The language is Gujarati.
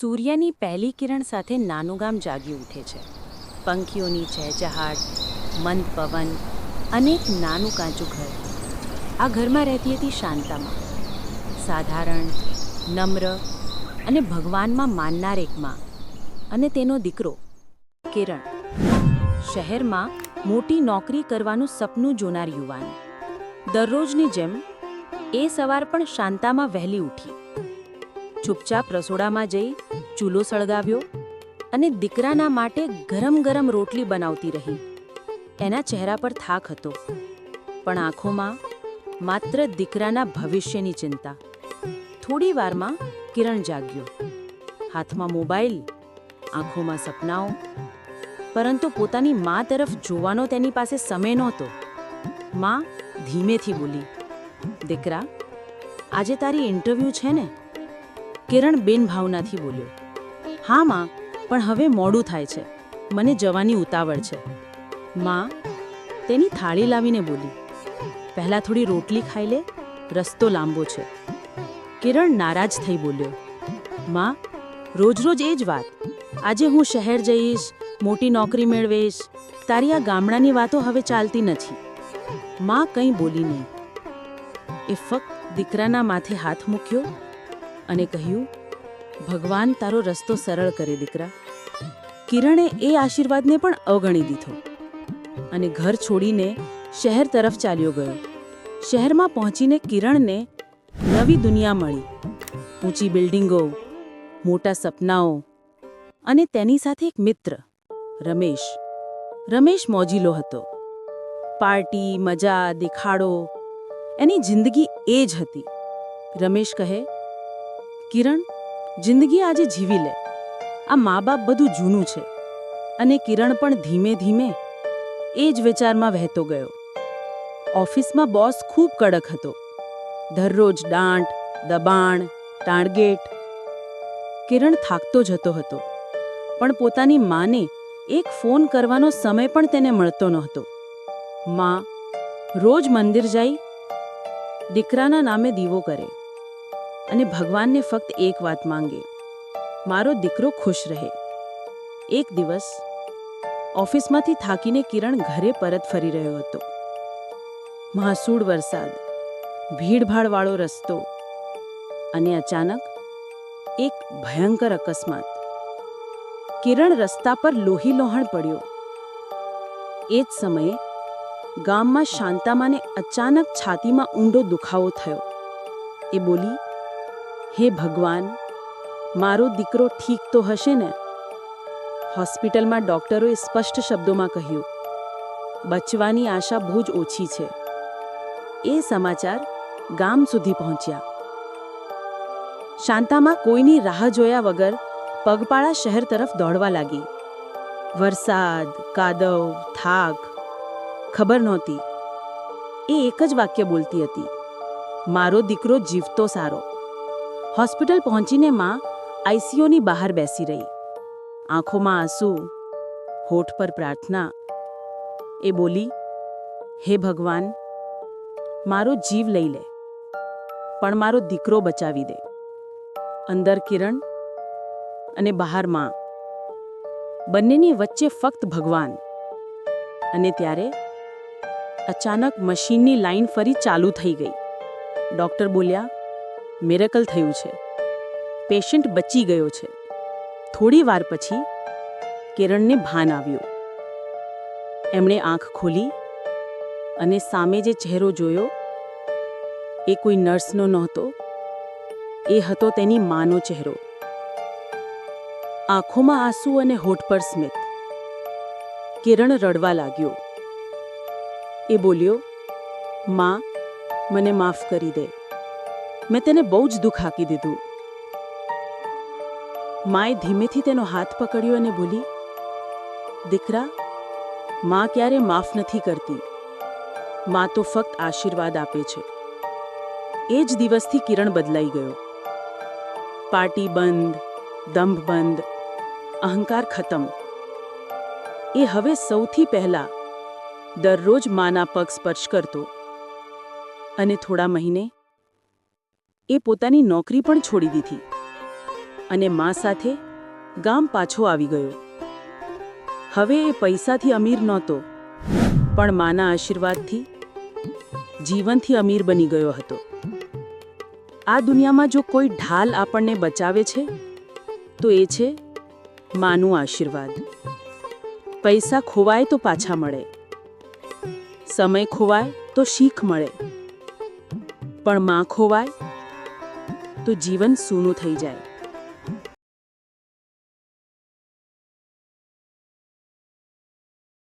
સૂર્યની પહેલી કિરણ સાથે નાનું ગામ જાગી ઉઠે છે. પંખીઓની ચહેચહાટ મંદ પવન અને એક નાનું કાચું ઘર. આ ઘરમાં રહેતી હતી શાંતામાં. સાધારણ, નમ્ર અને ભગવાનમાં માનનાર એક માં અને તેનો દીકરો, કિરણ. શહેરમાં મોટી નોકરી કરવાનું સપનું જોનાર યુવાન. દરરોજની જેમ એ સવાર પણ શાંતામાં વહેલી ઉઠી. ચૂપચાપ રસોડામાં જઈ ચૂલો સળગાવ્યો અને દીકરાના માટે ગરમ ગરમ રોટલી બનાવતી રહી. એના ચહેરા પર થાક હતો, પણ આંખોમાં માત્ર દીકરાના ભવિષ્યની ચિંતા. થોડી વારમાં કિરણ જાગ્યો. હાથમાં મોબાઈલ, આંખોમાં સપનાઓ, પરંતુ પોતાની મા તરફ જોવાનો તેની પાસે સમય નહોતો. મા ધીમેથી બોલી, દીકરા, આજે તારી ઇન્ટરવ્યૂ છે ને? કિરણ બેન ભાવનાથી બોલ્યો, હા, માં, પણ હવે મોડું થાય છે. મને જવાની ઉતાવળ છે. માં તેની થાળી લાવીને બોલી, પહેલાં થોડી રોટલી ખાઈ લે, રસ્તો લાંબો છે. કિરણ નારાજ થઈ બોલ્યો, માં રોજ રોજ એ જ વાત. આજે હું શહેર જઈશ, મોટી નોકરી મેળવીશ, તારી આ ગામડાની વાતો હવે ચાલતી નથી. માં કંઈ બોલી નહીં. એ ફક્ત દીકરાના માથે હાથ મૂક્યો અને કહ્યું, ભગવાન તારો રસ્તો સરળ કરે દીકરા. કિરણે એ આશીર્વાદને પણ અવગણી દીધો. અને ઘર છોડીને શહેર તરફ ચાલ્યો ગયો. શહેરમાં પહોંચીને કિરણને નવી દુનિયા મળી. ઊંચી બિલ્ડિંગો, મોટા સપનાઓ અને તેની સાથે એક મિત્ર, રમેશ. રમેશ મોજીલો હતો. પાર્ટી, મજા, દેખાડો, એની જિંદગી એ જ હતી. રમેશ કહે કિરણ જિંદગી આજે જીવી લે. આ મા બાપ બધું જૂનું છે અને કિરણ પણ ધીમે ધીમે એ જ વિચારમાં વહેતો ગયો. ઓફિસમાં બોસ ખૂબ કડક હતો. દરરોજ દાંટ, દબાણ ટાર્ગેટ કિરણ થાકતો જતો હતો, પણ પોતાની માને એક ફોન કરવાનો સમય પણ તેને મળતો નહોતો. માં, રોજ મંદિર જઈ દીકરાના નામે દીવો કરે. અને ભગવાનને ફક્ત એક વાત માંગે. મારો દીકરો ખુશ રહે. એક દિવસ, ઓફિસમાંથી થાકીને કિરણ ઘરે પરત ફરી રહ્યો હતો. મહાસૂળ વરસાદ, ભીડભાડવાળો રસ્તો અને અચાનક એક ભયંકર અકસ્માત. કિરણ રસ્તા પર લોહી લોહણ પડ્યો. એ જ સમયે ગામમાં શાંતામાને અચાનક છાતીમાં ઊંડો દુખાવો થયો. એ બોલી હે ભગવાન, મારો દીકરો ઠીક તો હશે ને? હોસ્પિટલમાં ડોક્ટરોએ સ્પષ્ટ શબ્દોમાં કહ્યું, બચવાની આશા બહુ જ ઓછી છે. એ સમાચાર ગામ સુધી પહોંચ્યા. શાંતામાં કોઈની રાહ જોયા વગર પગપાળા શહેર તરફ દોડવા લાગી. વરસાદ, કાદવ, થાક, ખબર નહોતી. એ એક જ વાક્ય બોલતી હતી, મારો દીકરો જીવતો સારો. હોસ્પિટલ પહોંચીને માં આઈસીયુની બહાર બેસી રહી. આંખોમાં આંસુ, હોઠ પર પ્રાર્થના. એ બોલી, હે ભગવાન, મારો જીવ લઈ લે, પણ મારો દીકરો બચાવી દે. અંદર કિરણ અને બહારમાં. બંનેની વચ્ચે ફક્ત ભગવાન. અને ત્યારે અચાનક મશીનની લાઈન ફરી ચાલુ થઈ ગઈ. ડૉક્ટર બોલ્યા મિરેકલ થયું છે. પેશન્ટ બચી ગયો છે. થોડી વાર પછી કિરણને ભાન આવ્યું. એમણે આંખ ખોલી અને સામે જે ચહેરો જોયો, એ કોઈ નર્સનો નહોતો. એ હતો તેની માનો ચહેરો. આંખોમાં આંસુ અને હોઠ પર સ્મિત. કિરણ રડવા લાગ્યો. એ બોલ્યો, માં, મને માફ કરી દે. મેં તેને બહુ જ દુઃખ આપી દીધું. માએ ધીમેથી તેનો હાથ પકડ્યો અને બોલી, દીકરા, માં ક્યારે માફ નથી કરતી. માં તો ફક્ત આશીર્વાદ આપે છે. એ જ દિવસથી કિરણ બદલાઈ ગયો. પાર્ટી બંધ, દંભ બંધ, અહંકાર ખતમ. એ હવે સૌથી પહેલા દરરોજ માના પગ સ્પર્શ કરતો. અને થોડા મહિને એ પોતાની નોકરી પણ છોડી દીધી. અને મા સાથે ગામ પાછો આવી ગયો. હવે એ પૈસાથી અમીર નહોતો, પણ માના આશીર્વાદથી જીવનથી અમીર બની ગયો હતો. આ દુનિયામાં જો કોઈ ઢાલ આપણને બચાવે છે, તો એ છે માનું આશીર્વાદ. પૈસા ખોવાય તો પાછા મળે. સમય ખોવાય તો શીખ મળે. પણ માં ખોવાય તો જીવન સૂનું થઈ જાય.